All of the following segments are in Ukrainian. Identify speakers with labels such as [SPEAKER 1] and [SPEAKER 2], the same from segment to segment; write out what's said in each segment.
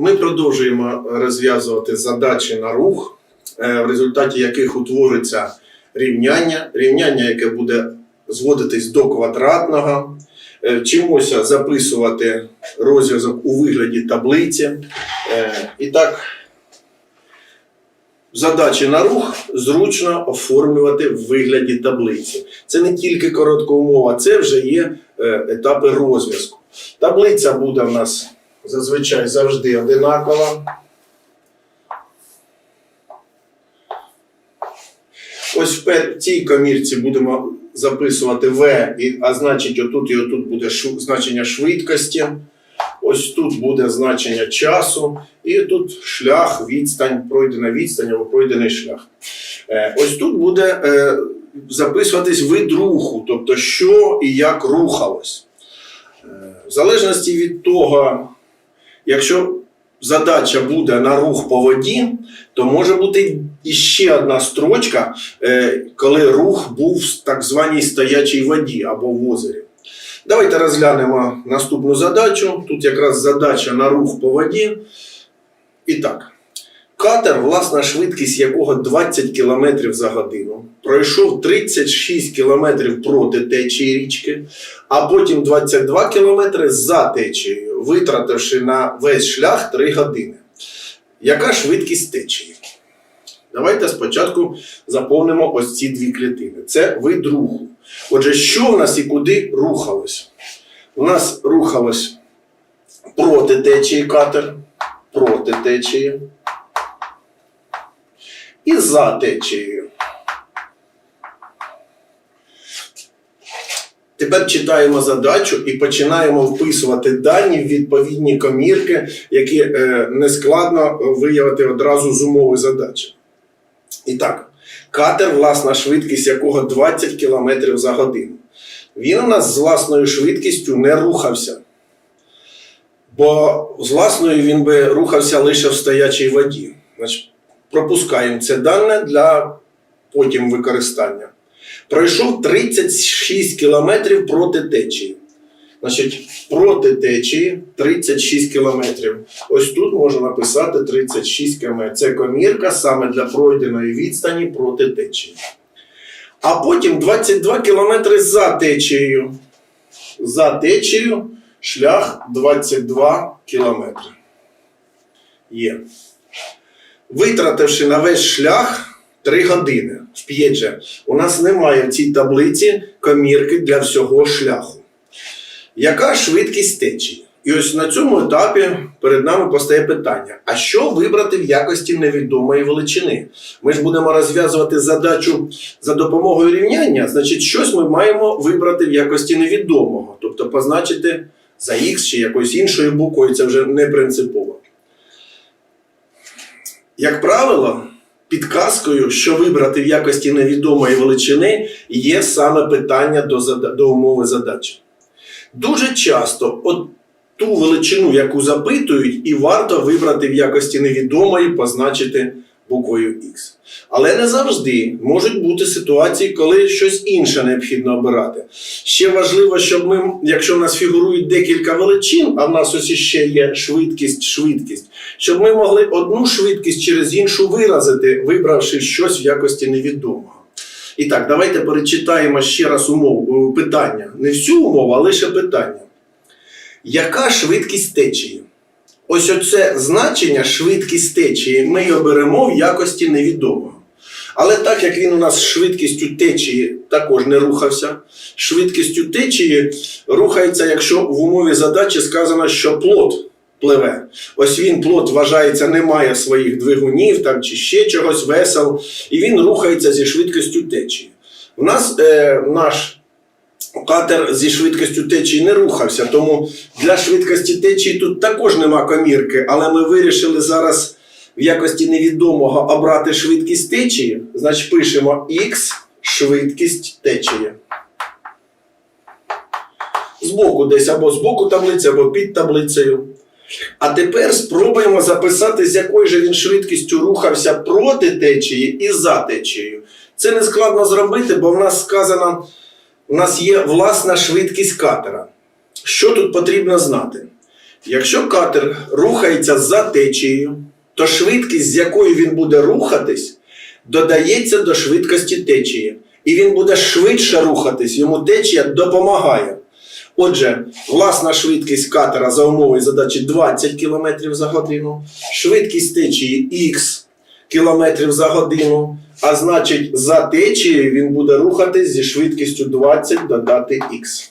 [SPEAKER 1] Ми продовжуємо розв'язувати задачі на рух, е, в результаті яких утвориться рівняння, рівняння, яке буде зводитись до квадратного. Е, Вчимося записувати розв'язок у вигляді таблиці. Е, І так, задачі на рух зручно оформлювати в вигляді таблиці. Це не тільки короткоумова, це вже є етапи розв'язку. Таблиця буде в нас зазвичай завжди одинакова. Ось в цій комірці будемо записувати В, а значить, отут і отут буде значення швидкості. Ось тут буде значення часу, і тут шлях, відстань, пройдена відстань або пройдений шлях. Е, ось тут буде е, записуватись вид руху, тобто що і як рухалось. Е, В залежності від того, якщо задача буде на рух по воді, то може бути іще одна строчка, е, коли рух був в так званій стоячій воді або в озері. Давайте розглянемо наступну задачу. Тут якраз задача на рух по воді. І так. Катер, власна швидкість якого 20 км за годину, пройшов 36 км проти течії річки, а потім 22 км за течією, витративши на весь шлях 3 години. Яка швидкість течії? Давайте спочатку заповнимо ось ці дві клітини. Це вид руху. Отже, що в нас і куди рухалось? У нас рухалось проти течії катер, проти течії і за течією. Тепер читаємо задачу і починаємо вписувати дані в відповідні комірки, які е, нескладно виявити одразу з умови задачі. І так, катер, власна швидкість якого 20 км за годину. Він у нас з власною швидкістю не рухався. Бо з власною він би рухався лише в стоячій воді. Значить, пропускаємо це дане для потім використання. Пройшов 36 кілометрів проти течії. Значить, проти течії 36 кілометрів. Ось тут можна написати 36 км. Це комірка саме для пройденої відстані проти течії. А потім 22 кілометри за течією. За течією шлях 22 кілометри. Є. Витративши на весь шлях 3 години. Вп'єть у нас немає в цій таблиці комірки для всього шляху. Яка швидкість течії? І ось на цьому етапі перед нами постає питання: а що вибрати в якості невідомої величини? Ми ж будемо розв'язувати задачу за допомогою рівняння, значить, щось ми маємо вибрати в якості невідомого, тобто позначити за Х чи якоюсь іншою буквою, це вже не принципово. Як правило, підказкою, що вибрати в якості невідомої величини, є саме питання до, до умови задачі. Дуже часто от ту величину, яку запитують, і варто вибрати в якості невідомої, позначити буквою Х. Але не завжди можуть бути ситуації, коли щось інше необхідно обирати. Ще важливо, щоб ми, якщо в нас фігурують декілька величин, а в нас ось іще є швидкість, швидкість, щоб ми могли одну швидкість через іншу виразити, вибравши щось в якості невідомого. І так, давайте перечитаємо ще раз умову е, питання. Не всю умову, а лише питання. Яка швидкість течії? Ось оце значення швидкість течії ми його беремо в якості невідомого. Але так як він у нас швидкістю течії також не рухався, швидкістю течії рухається, якщо в умові задачі сказано, що плот пливе. Ось він плот вважається, не має своїх двигунів там, чи ще чогось весел, і він рухається зі швидкістю течії. У нас е, наш катер зі швидкістю течії не рухався, тому для швидкості течії тут також нема комірки, але ми вирішили зараз в якості невідомого обрати швидкість течії, значить пишемо Х швидкість течії. Збоку десь або збоку таблиці, або під таблицею. А тепер спробуємо записати, з якою же він швидкістю рухався проти течії і за течією. Це не складно зробити, бо в нас сказано, у нас є власна швидкість катера. Що тут потрібно знати? Якщо катер рухається за течією, то швидкість, з якою він буде рухатись, додається до швидкості течії. І він буде швидше рухатись, йому течія допомагає. Отже, власна швидкість катера за умовою задачі 20 км за годину, швидкість течії х км за годину, а значить, за течією він буде рухатись зі швидкістю 20 додати х.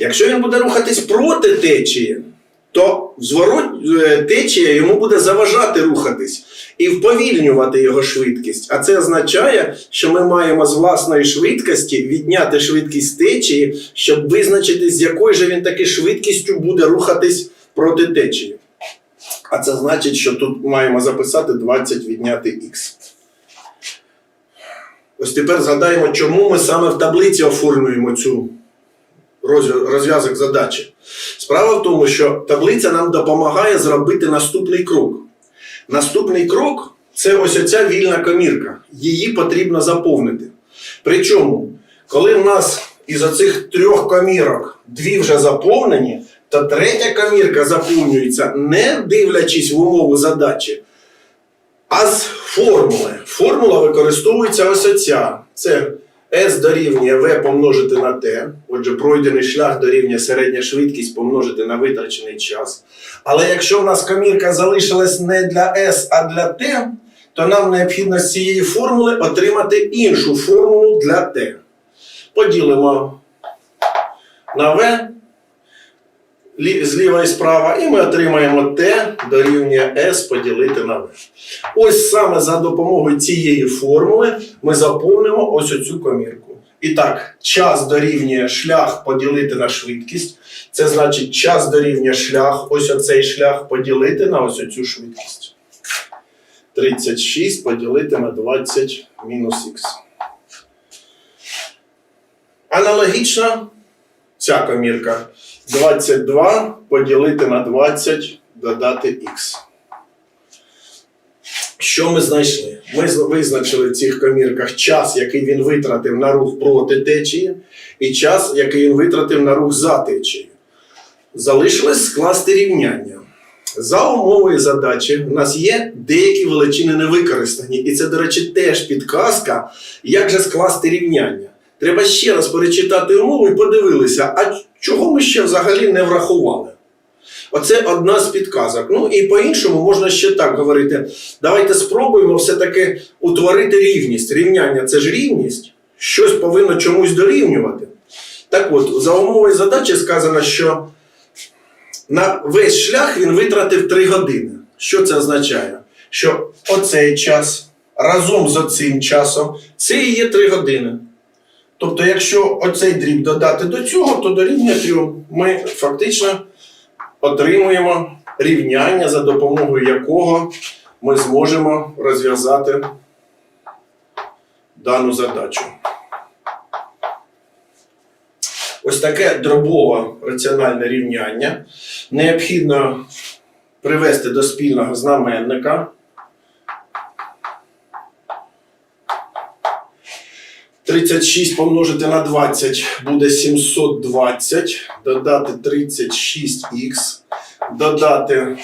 [SPEAKER 1] Якщо він буде рухатись проти течії, то зворот е, течія йому буде заважати рухатись і вповільнювати його швидкість. А це означає, що ми маємо з власної швидкості відняти швидкість течії, щоб визначити, з якою же він таки швидкістю буде рухатись проти течії. А це значить, що тут маємо записати 20 відняти х. Ось тепер згадаємо, чому ми саме в таблиці оформлюємо цю розв'язок задачі. Справа в тому, що таблиця нам допомагає зробити наступний крок. Наступний крок це ось оця вільна комірка. Її потрібно заповнити. Причому, коли в нас із оцих трьох комірок дві вже заповнені, то третя комірка заповнюється не дивлячись в умову задачі, а з формули. Формула використовується ось оця. Це S дорівнює V помножити на T. Отже, пройдений шлях дорівнює середня швидкість помножити на витрачений час. Але якщо в нас комірка залишилась не для S, а для T, то нам необхідно з цієї формули отримати іншу формулу для T. Поділимо на V зліва і справа, і ми отримаємо T дорівнює S поділити на V. Ось саме за допомогою цієї формули ми заповнимо ось оцю комірку. І так, час дорівнює шлях поділити на швидкість. Це значить час дорівнює шлях, ось оцей шлях поділити на ось оцю швидкість. 36 поділити на 20 мінус х. Аналогічно ця комірка 22 поділити на 20 додати х. Що ми знайшли? Ми визначили в цих комірках час, який він витратив на рух проти течії, і час, який він витратив на рух за течією. Залишилось скласти рівняння. За умовою задачі у нас є деякі величини невикористані, і це, до речі, теж підказка, як же скласти рівняння. Треба ще раз перечитати умову і подивилися, а чого ми ще взагалі не врахували. Оце одна з підказок. Ну і по-іншому можна ще так говорити. Давайте спробуємо все-таки утворити рівність. Рівняння це ж рівність, щось повинно чомусь дорівнювати. Так от, за умовою задачі сказано, що на весь шлях він витратив 3 години. Що це означає? Що оцей час разом з оцим часом це і є 3 години. Тобто, якщо оцей дріб додати до цього, то дорівнює 3. Ми фактично отримуємо рівняння, за допомогою якого ми зможемо розв'язати дану задачу. Ось таке дробове раціональне рівняння необхідно привести до спільного знаменника. Тридцять шість помножити на 20 буде 720, додати 36х, додати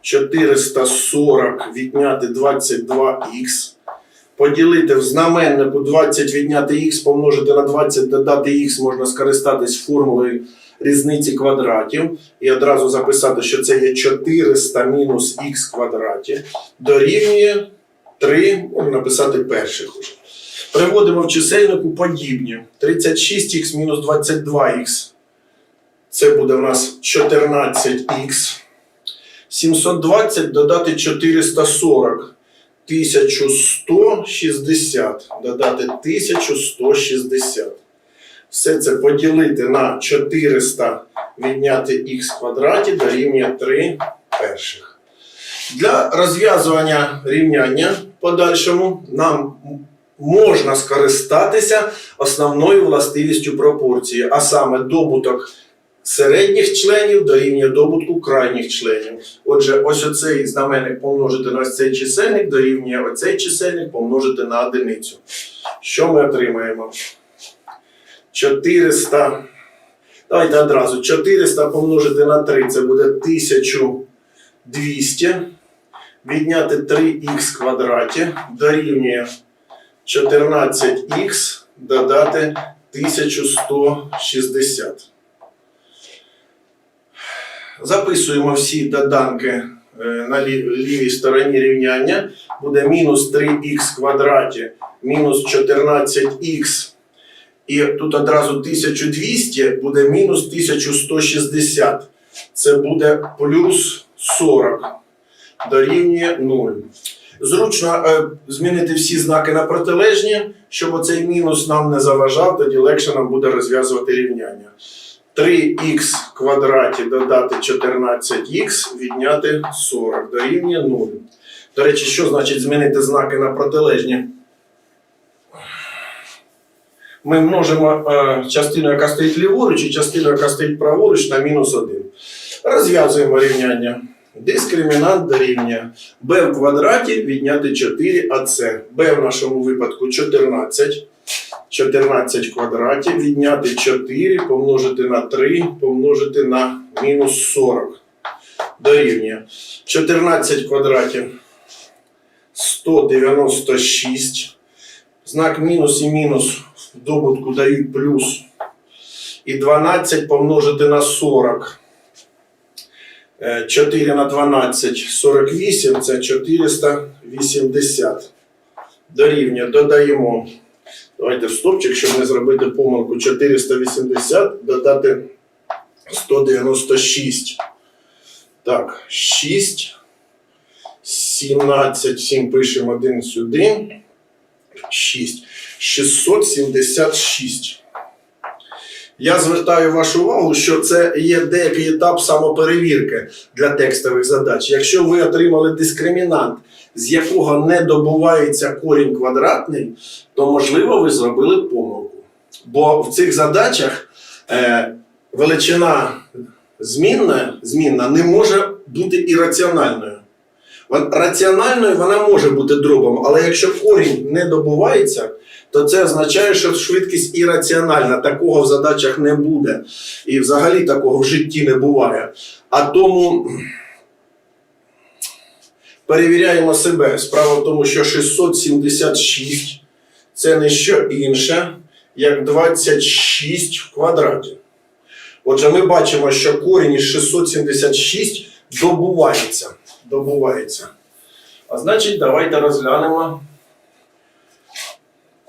[SPEAKER 1] 440, відняти 22х, поділити в знаменнику 20 відняти х, помножити на 20, додати х, можна скористатись формулою різниці квадратів і одразу записати, що це є 400 мінус х квадраті, дорівнює 3, можна написати перших. Приводимо в чисельнику подібні. 36х мінус 22х. Це буде в нас 14х. 720 додати 440. 1160. Додати 1160. Все це поділити на 400 відняти х квадраті дорівнює 3 перших. Для розв'язування рівняння подальшому нам можна скористатися основною властивістю пропорції, а саме добуток середніх членів дорівнює добутку крайніх членів. Отже, ось оцей знаменник помножити на цей чисельник дорівнює оцей чисельник помножити на одиницю. Що ми отримаємо? 400. Давайте одразу 400 помножити на 3 це буде 1200. Відняти 3х квадраті дорівнює 14х додати 1160. Записуємо всі доданки е, на лівій стороні рівняння. Буде мінус 3х квадраті мінус 14х. І тут одразу 1200 буде мінус 1160. Це буде плюс 40 дорівнює 0. Зручно е, змінити всі знаки на протилежні, щоб оцей мінус нам не заважав, тоді легше нам буде розв'язувати рівняння. 3х квадраті додати 14х відняти 40 дорівнює 0. До речі, що значить змінити знаки на протилежні? Ми множимо е, частину, яка стоїть ліворуч, і частину, яка стоїть праворуч, на мінус 1. Розв'язуємо рівняння. Дискримінант дорівнює b в квадраті відняти 4ac. b в нашому випадку 14. 14 в квадраті відняти 4 помножити на 3 помножити на мінус 40. Дорівнює 14 в квадраті 196. Знак мінус і мінус в добутку дають плюс. І 12 помножити на 40. Е, 4 на 12 48, це 480. Дорівнює, додаємо. Давайте стопчик, щоб не зробити помилку. 480 додати 196. Так, 6. 17, 7 пишемо 1 сюди. 6. 676. Я звертаю вашу увагу, що це є деякий етап самоперевірки для текстових задач. Якщо ви отримали дискримінант, з якого не добувається корінь квадратний, то можливо ви зробили помилку. Бо в цих задачах е, величина змінна, змінна не може бути ірраціональною. Раціональною вона може бути дробом, але якщо корінь не добувається, то це означає, що швидкість ірраціональна. Такого в задачах не буде. І взагалі такого в житті не буває. А тому перевіряємо себе. Справа в тому, що 676 це не що інше, як 26 в квадраті. Отже, ми бачимо, що корінь із 676 добувається. добувається. А значить, давайте розглянемо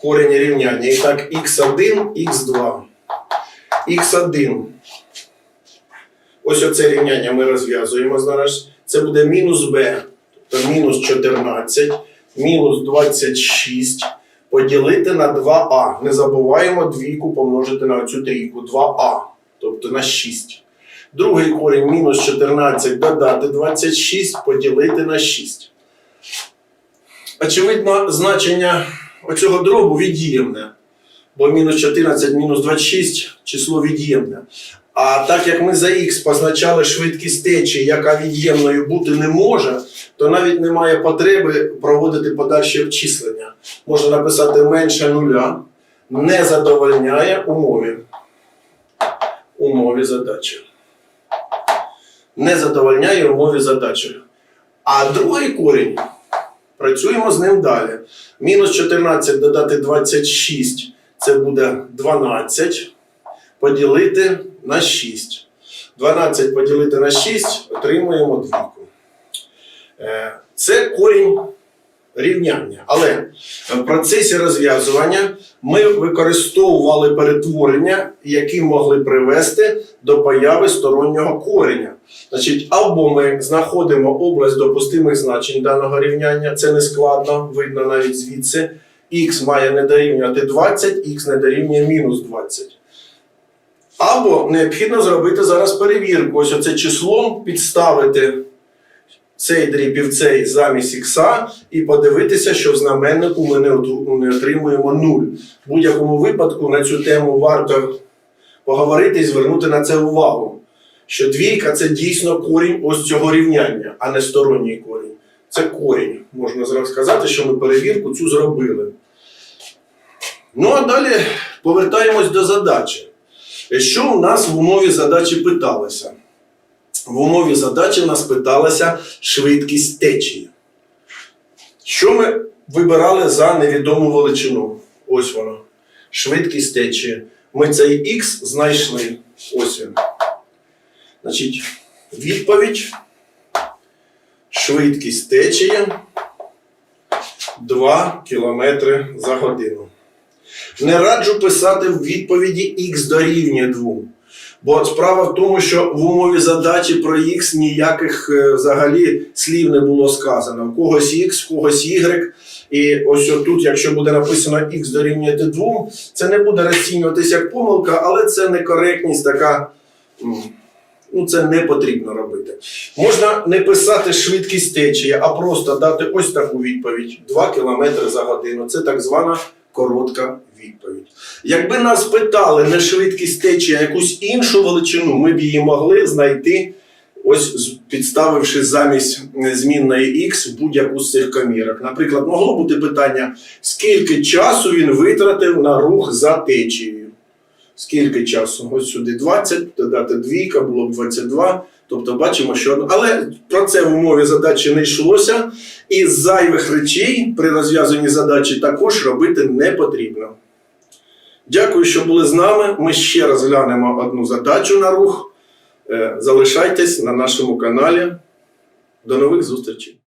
[SPEAKER 1] корінь рівняння. І так, х1, х2. х1. Ось оце рівняння ми розв'язуємо зараз. Це буде мінус b, тобто мінус 14, мінус 26 поділити на 2а. Не забуваємо двійку помножити на цю трійку. 2а, тобто на 6. Другий корінь мінус 14 додати 26 поділити на 6. Очевидно, значення оцього дробу від'ємне. Бо мінус 14, мінус 26 число від'ємне. А так як ми за х позначали швидкість течії, яка від'ємною бути не може, то навіть немає потреби проводити подальші обчислення. Можна написати менше нуля, не задовольняє умові. Умові задачі. Не задовольняє умові задачі. А другий корінь працюємо з ним далі. Мінус 14 додати 26 це буде 12 поділити на 6. 12 поділити на 6 отримуємо двійку. Е, Це корінь рівняння. Але в процесі розв'язування ми використовували перетворення, які могли привести до появи стороннього кореня. Значить, або ми знаходимо область допустимих значень даного рівняння, це не складно, видно навіть звідси. Х має не дорівнювати 20, х не дорівнює мінус 20. Або необхідно зробити зараз перевірку. Ось оце числом підставити цей дріб і в цей замість ікса і подивитися, що в знаменнику ми не отримуємо 0. В будь-якому випадку на цю тему варто поговорити і звернути на це увагу. Що двійка це дійсно корінь ось цього рівняння, а не сторонній корінь. Це корінь. Можна сказати, що ми перевірку цю зробили. Ну а далі повертаємось до задачі. Що у нас в умові задачі питалося? В умові задачі нас питалася швидкість течії. Що ми вибирали за невідому величину? Ось воно. Швидкість течії. Ми цей х знайшли. Ось він. Значить, відповідь. Швидкість течії 2 км за годину. Не раджу писати в відповіді х дорівнює 2. Бо справа в тому, що в умові задачі про х ніяких е, взагалі слів не було сказано. В когось х, в когось y. І ось тут, якщо буде написано х дорівнює 2, це не буде розцінюватися як помилка, але це некоректність така. Ну, це не потрібно робити. Можна не писати швидкість течії, а просто дати ось таку відповідь: 2 км за годину. Це так звана коротка відповідь. Якби нас питали не швидкість течії, а якусь іншу величину, ми б її могли знайти, ось підставивши замість е, змінної х будь-яку з цих комірок. Наприклад, могло бути питання, скільки часу він витратив на рух за течією. Скільки часу? Ось сюди 20, додати двійка, було б 22. Тобто бачимо, що. Але про це в умові задачі не йшлося. І зайвих речей при розв'язанні задачі також робити не потрібно. Дякую, що були з нами. Ми ще раз глянемо одну задачу на рух. Е, Залишайтесь на нашому каналі. До нових зустрічей!